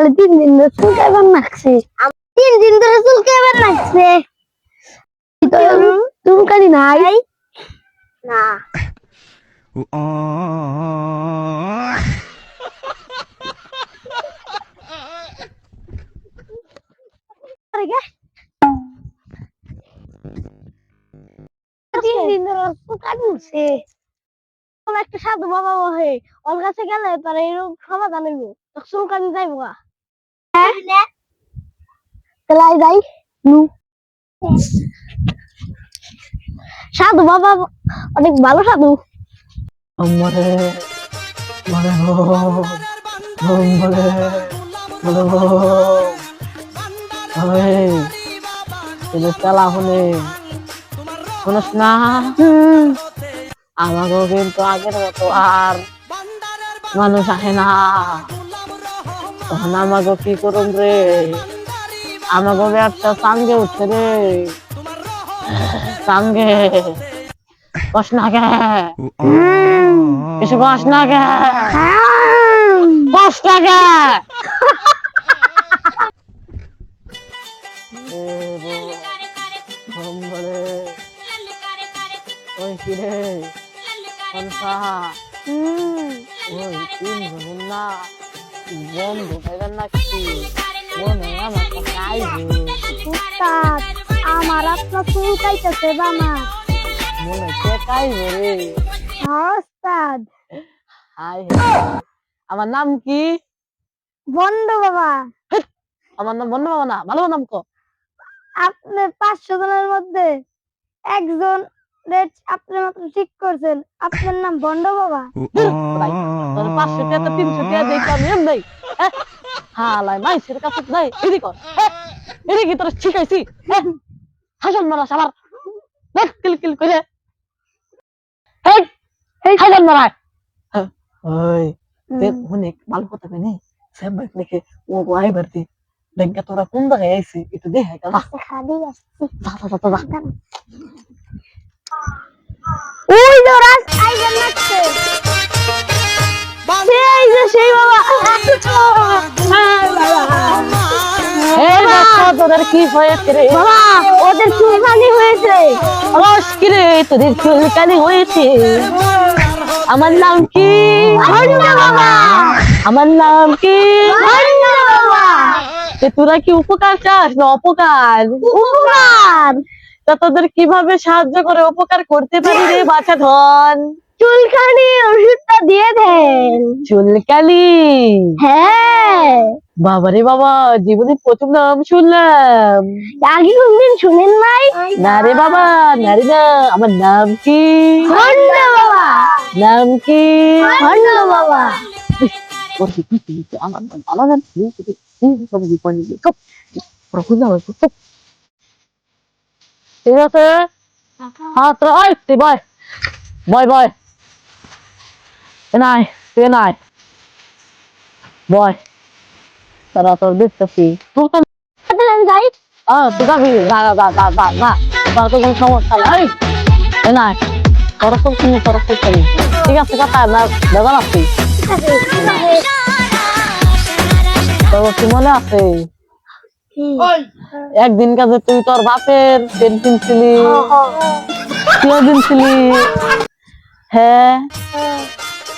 আমার তিন দিন ধরে চুলকাইবার লাগছে তিন দিন ধরে চুলকাইবার লাগছে চুলকানি নাই? না। তিন দিন ধরে কোন একটা সাধু বাবা বহে ওর কাছে গেলে তার এরকম সমাধান হইব। চুলকানি যাইব সাধু বাবা অনেক ভালো সাধু আমারে বলে বলে তোদের চালা হলে শুনস না হুম আমাকেও কিন্তু আগের মতো আর মানুষ আসে না তখন আমাকে কি করুন রে? আমাকে ব্যবসা সাঙ্গে উঠছে রে। সাঙ্গে কস না গে। কিছু কস না গে। কস না গে। ওই কি রে? কনসা ওই তিন না। বন্ধু পাইবেন নাকি হয় আমার উস্তাদ আমার আপনার চুলকাইতেছে বামা মনে কে কাইবে রে। উস্তাদ। হাই আমার নাম কি? বন্ধ বাবা। আমার নাম বন্ধু বাবা না? ভালো নাম কো। আপনি পাঁচশো জনের মধ্যে একজন আপনি মাত্র ঠিক করছেন। আপনার নাম বন্ড বাবা। তোর পাঁচশো টাকা তিনশো টাকা দিয়ে তো আমি এম নেই। হালাই মাইসের কাছে নাই। এদি কর এদি কি তোর শিখাইছি হাসন মারা সাবার দেখ কিল কিল করে। হাসন ওই অনেক কথা দেখে ও বাড়তি। ব্যাংকে তোরা কোন জায়গায় আইছি একটু দেখে খালি আসছে ওই যে আইজন নাচছে। সেই যে সেই বাবা। তোদের কি হয়েছে রে? বাবা ওদের চুলকানি হয়েছে। রস কি রে তোদের চুলকানি হয়েছে? আমার নাম কি? বাবা। আমার নাম কি? বাবা। তোরা কি উপকার চাস না অপকার? উপকার। তা তোদের কীভাবে সাহায্য করে উপকার করতে পারি রে বাছা ধন? চুলকানি ওষুধটা দিয়ে দেন। চুলকানি হ্যাঁ। বাবারে বাবা জীবনে প্রথম নাম শুনলাম। আগে কোনদিন শুনেন নাই? না রে বাবা না রে না আমার নাম কি? বাবা। নাম কি? বাবা। ওর কি কি কি আমার আমার নাম কি কি কি সব বিপনি কপ প্রভু না কপ ঠিক আছে? হ্যাঁ তো ওই তুই বয়। বয় বয়। নাই, তুই নাই। বয়। তারা তোর দেখতেছি। তো যাই তোর কোনো সমস্যা নাই। নাই। তোর সব তোর ঠিক আছে, কথা না তোর কি মনে আছে? একদিন কাজে তুই তোর বাপের পেন্টিং ছিলি। ছিলি। হ্যাঁ।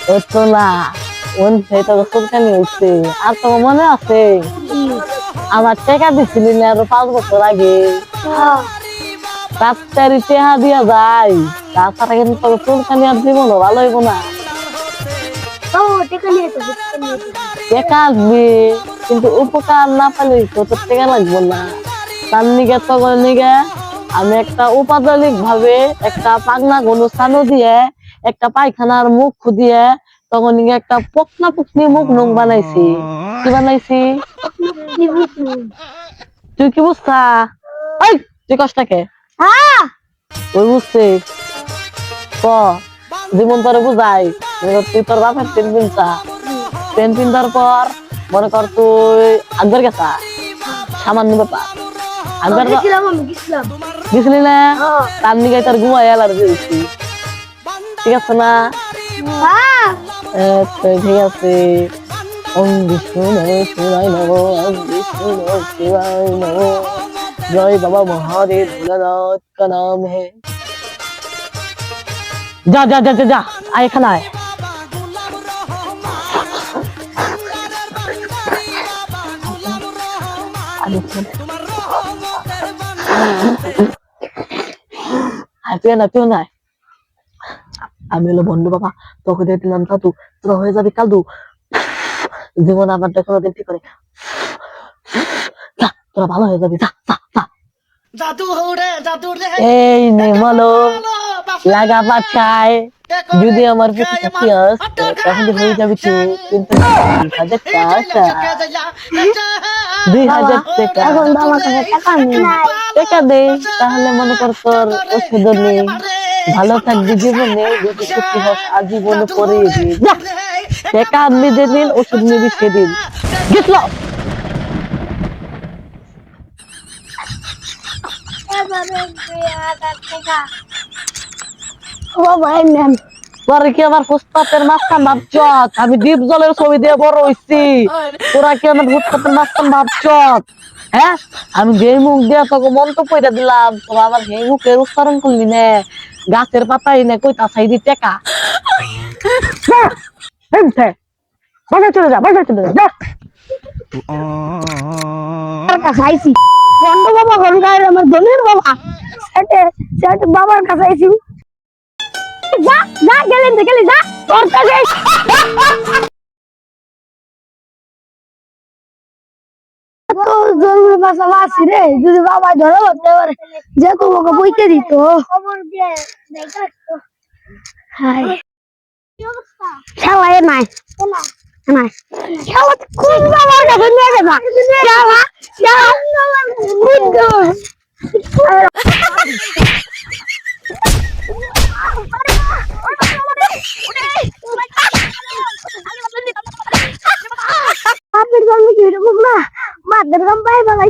ও তো না ওন সুলকানি হয়েছে আর তো মনে আছে আমার টাকা দিছিলি না আরও পাঁচ বছর আগে। তাড়াতাড়ি টেহা দিয়া যায় তাছাড়া কিন্তু তোর চুলকানি আর জীবনও ভালো হইব না। টাকা আসবে। কিন্তু উপকার না পেলে তো তোর টাকা লাগবো না। তার নিগে তখন নিগে আমি একটা উপাদানিক ভাবে একটা পাগনা গনুস্থানও দিয়ে একটা পায়খানার মুখ খুদিয়ে তখন একটা পকনা পুকনি মুখ নখ বানাইছি। কি বানাইছি? তুই কি বুঝছা? ওই তুই কষ্টকে ওই বুঝছি। ক জীবন তোরে বুঝাই। তুই তোর বাপের পেন পিনছা পেন পিন্ধার পর মনে কর তুই আকবর গেছা। সামান্য ব্যাপার। আকবর গেছিলাম আমি গেছিলাম। গেছিলি না? হ্যাঁ। তার নিগে তার ঘুমাই অ্যালার্জি হয়েছি ঠিক আছে না? হ্যাঁ। ঠিক আছে। অম্বি শুনো শুনাই নব অম্বি শুনো শিবাই নব জয় বাবা মহাদেব ভোলানাথ কা নাম হে। যা যা যা যা যা। আয় এখানে আয়। না না আমি হলো বন্ধু বাবা তোকে দিয়ে দিলাম দাদু তোরা হয়ে যাবি কালদু জীবন আমার দেখো দেখতে করে তোরা ভালো হয়ে যাবি যা যা যা এই নে মালো লাগা যদি আমার তাহলে হয়ে যাবি কিন্তু দুই হাজার টাকা। দুই এখন তো আমার কাছে টাকা নেই। টাকা দে তাহলে মনে কর তোর ওষুধ নেই। ভালো থাকবি জীবনে যদি সত্যি হোক আজীবনে করে দিবি। যা। টাকা আনবি যেদিন ওষুধ নিবি সেদিন। গেছিল বাবা এই নেন। তোর কি আমার ফুটপাতের মাঝখান ভাবছ? আমি ডিপ জলের ছবি দিয়ে বড় হইছি। তোরা কি আমার ফুটপাতের মাঝখান ভাবছ? হ্যাঁ? আমি যে মুখ দিয়ে তোকে মন্ত পয়দা দিলাম তোরা আমার সেই মুখের উচ্চারণ করলি নে। গাছের পাতাই নে কই তা সাইডি টেকা বাসায় চলে যা বাসায় চলে যা যা। আমার কাছে বন্ধু বাবা ঘর আমার দলের বাবা। সেটে সেটে বাবার কাছে আইছি। যা যা গেলেন গেলি যা তোর কাছে যদি বাবা ধরে যে তোমাকে বইতে দিত। হাই নাই। নাই। খেলা কোন বাবার কাছে নিয়ে গেছা খেলা খেলা।